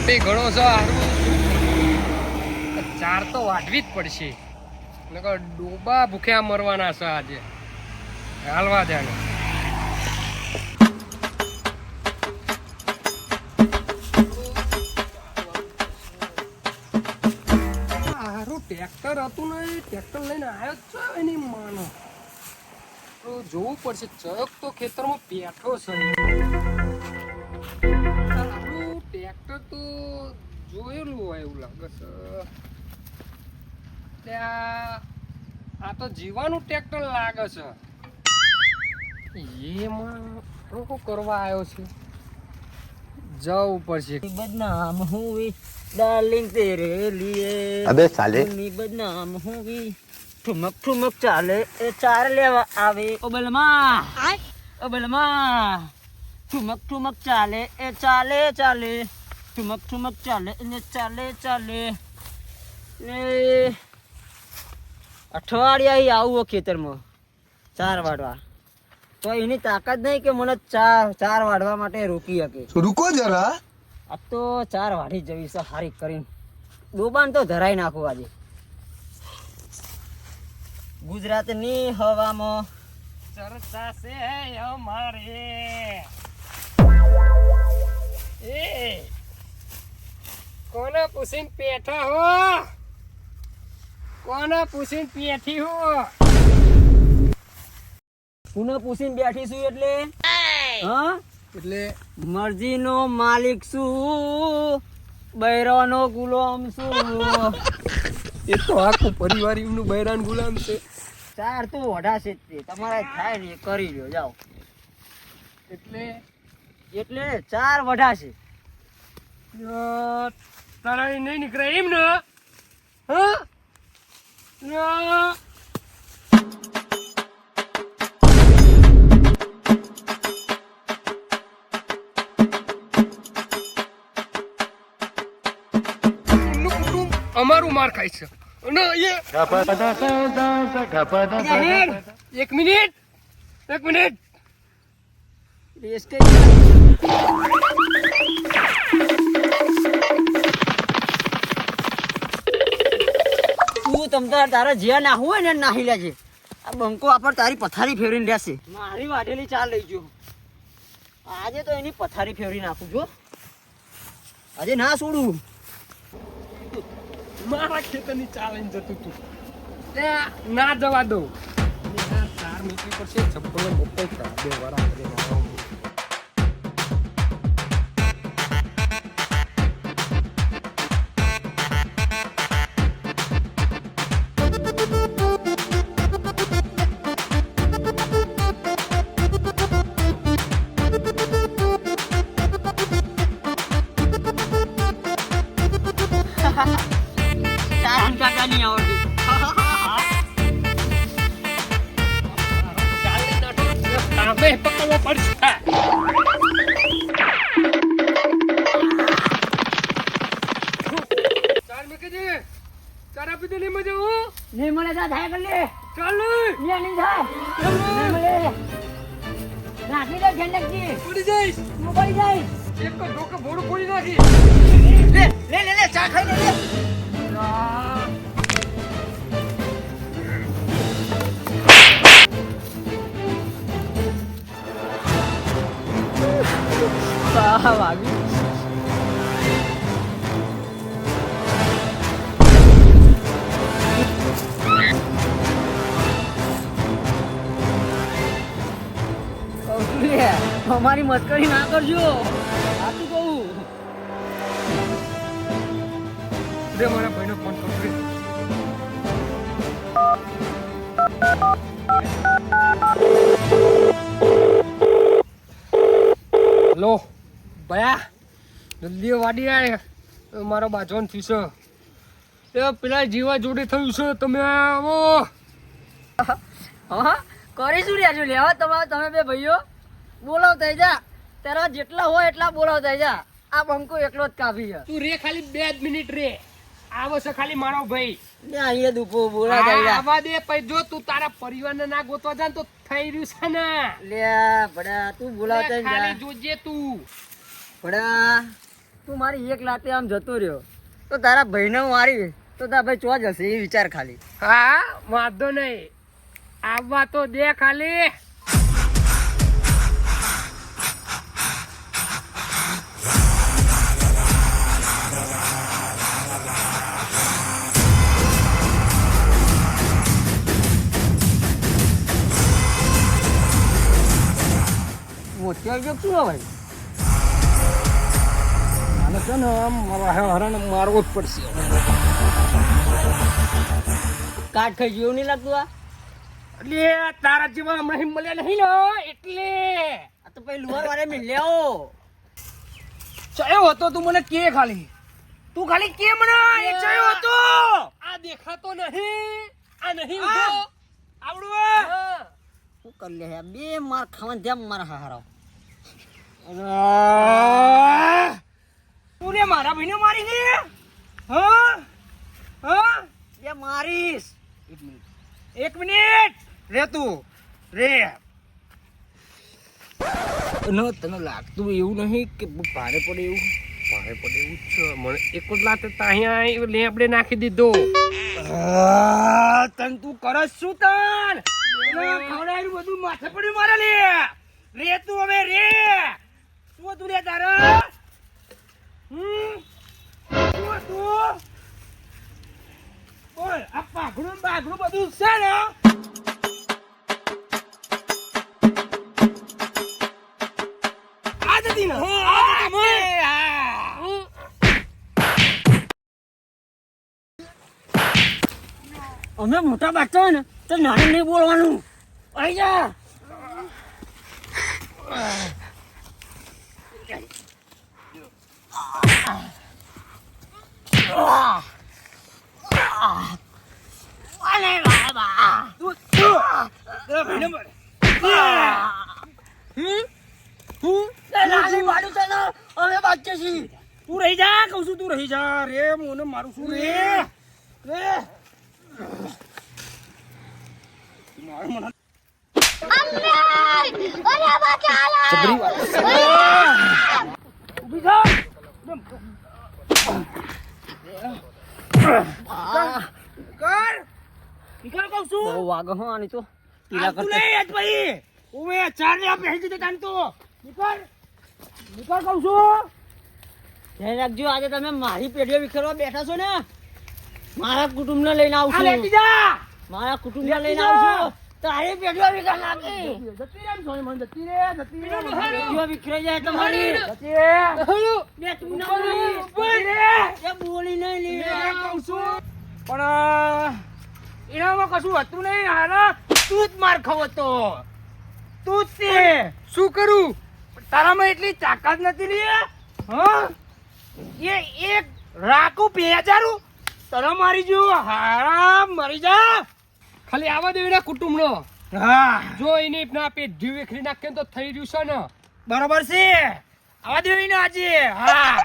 તાપે ઘણો છો હારું ચાર તો વાઢવી જ પડશે. ડોબા ભૂખ્યા મરવાના છે આજે. હાલવા જાણે ટ્રેક્ટર હતું ને ટ્રેક્ટર લઈને આવ્યો છે એની માનો. તો જોવું પડશે, ચક તો ખેતરમાં બેઠો છે. ટ્રેક્ટર તો જોયેલું હોય એવું લાગે છે. આ તો જીવાનું ટ્રેક્ટર લાગે છે. એમાં રોકો કરવા આવ્યો છે? જવું પડશે. બદનામ હુવી ડાર્લિંગ તેરે લીએ. અબે સાલે બદનામ હુવી. ઠુમક ઠુમક ચાલે. એ ચાર લેવા આવે. ઓ બલમા. ઓ બલમા. ઠુમક ઠુમક ચાલે. એ ચાલે ચાલે. ચુમક ચુમક ચાલે ને ચાલે ચાલે. ને અઠવાડિયા આવું ખેતરમાં. ચાર વાડવા. તો એની તાકાત નહીં કે મને ચાર ચાર વાડવા માટે રોકી શકે? રૂકો જરા. આ તો ચાર વાડી જવી છે કરીને. ડોબાણ તો ધરાઈ નાખું આજે. ગુજરાતની હવામાં ચર્ચા છે અમારે. એ પૂછીને પેઠા હો. કોને પૂછીને પેઠી હો? કોને પૂછીને બેઠી છું એટલે? હા? એટલે? મરજીનો માલિક છું બૈરાનો ગુલામ છું. એ તો આખું પરિવાર એમનું બૈરાન ગુલામ છે. ચાર તો વઢા છે જ તે. તમારે થાય ને કરી લ્યો જાઓ. એટલે? એટલે ચાર વઢા તારા નહીં નીકળે એમ ને? હા? અમારું માર ખાય છે. એક મિનિટ એક મિનિટ. તું તમ તાર તારે જ્યાં નાહવું હોય ને નાહી લેજે. આ બંકો આપણ તારી પથારી ફેરવીને રહેશે. મારી વાઢેલી ચાલ લઈ જો. આજે તો એની પથારી ફેરવી નાખું જો આજે ના છોડું. મારા ખેતરની ચાલીને જતું તું. ના જવા દઉં. ચાર મીટર પડશે છપ્પન બપ્પો બે વાર કરીને તાંબે પકડવો પડશે. મજા હું નહીં મળે જા થાય કરી ચાલ. લે નહીં થાય. નહીં મળે. નાખી દે ઝંડકજી પડી જઈશ. હું પડી જાય એક તો ઢોકે ભોળું ફોડી નાખી. લે લે લે લે ચા ખાઈ લે. લે. વાહ વાગી અમારી મસ્કરી ના કરજો. સાચું કહું. દે મારા ભાઈનો ફોન પકડી લો ભયા જલ્દી વાડી આવે મારો બાજવાન થયું છે એ પેલા જીવા જોડે થયું છે તમે આવો. હા કરીશું રહ્યા છો? લેવા તમારે તમે બે ભાઈઓ બોલાવતા જા તારા જેટલા હોય એટલા બોલાવતા જા આ બંકો એકલો જ કાફી છે. તું રે ખાલી બે જ મિનિટ રે. આવો છે ખાલી મારો ભાઈ. ને અહીંયા દુપો બોલાવતા આવા દે પછી જો તું તારા પરિવારને ના ગોતવા જા તો થઈ રહ્યું છે ને. લે ભડા તું બોલાવતા ખાલી જોજે તું. ભડા તું મારી એક લાતે આમ જતો રહ્યો. તો તારા ભાઈને મારી તો તારા ભાઈ ચો જશે એ વિચાર ખાલી. હા વાંધો નહીં. આવવા તો દે ખાલી. મોટી આવી શું ભાઈ આને છે ને મારા હરાને મારવો જ પડશે. કાટ ખાઈ જેવું નહીં લાગતું આ? એટલે તારા જેવા હમણાં હિમ મળ્યા નહીં ને એટલે. આ તો પછી લુહાર વાળે મિલ લેવો ચયો હતો તું મને કે ખાલી? તું ખાલી કે મને એ ચયો હતો. આ દેખાતો નહીં. આ નહીં આવડું. શું કરી લે? બે માર ખાવાનું જેમ મારા હારો! તું ને મારા ભાઈને મારી છે હા? હા? બે મારીશ. એક મિનિટ. એક મિનિટ. રે તું. રે. ન તને લાગતું એવું નહીં કે ભારે પડે એવું? ભારે પડે એવું જ છે. મને એક જ લાતે તાહિયા લેબડે નાખી દીધો. તન તું કરસ શું તન ખવડાયું બધું માથે પડ્યું મારે લે. રે તું હવે રે. શું તું રે તારા. હમ. શું તું. બોલ આ પાઘડું બાઘડું બધું છે ને. આ જતી ને? આ જતી. અમે મોટા હોય ને તો નાનું નહીં બોલવાનું. આઈ જા તું તું તારા ભાઈને માર. હમ? હું નાની પાડું છે ને અમે બાચે છીએ તું રહી જા કઉ છું તું રહી જા રે મોને મારું શું રે રે મારું મને વાત. ઊભી કર. નીકળ કહું છું. બહુ વાગો હો આની તો. પીલા આવતું નહીં આજ ભાઈ ઓવે ચાર ને આપણે હેજી તો નીકળ નીકળ કહું છું. ધ્યાન રાખજો આજે તમે મારી પેઢીઓ વિખેરવા બેઠા છો ને. મારા કુટુંબને લઈને આવશો લેતી જા. મારા કુટુંબને લઈને આવશો આવશું તારી પેઢીઓ વિખેર નાખી. જતી રે સોની મને જતી રે જતી રે પેઢીઓ વિખરાઈ જાય તમારી. જતી રે બે તું ના ઉપર બોલી. નહીં કહું છું પણ એનામાં કશું હતું નહીં. હારા તું જ માર ખાવ હતો. તું જ તે શું કરું? તારામાં એટલી તાકાત નથી રે હા? એ એક રાખું બે હજારું? તને મારી જો. હારા મરી જા. ખાલી આવા દેવી ના કુટુંબ નો હા. જો એને ના પેટ જીવ વેખરી નાખે તો થઈ રહ્યું છે ને. બરોબર છે. આવા દેવી ને આજે. હા.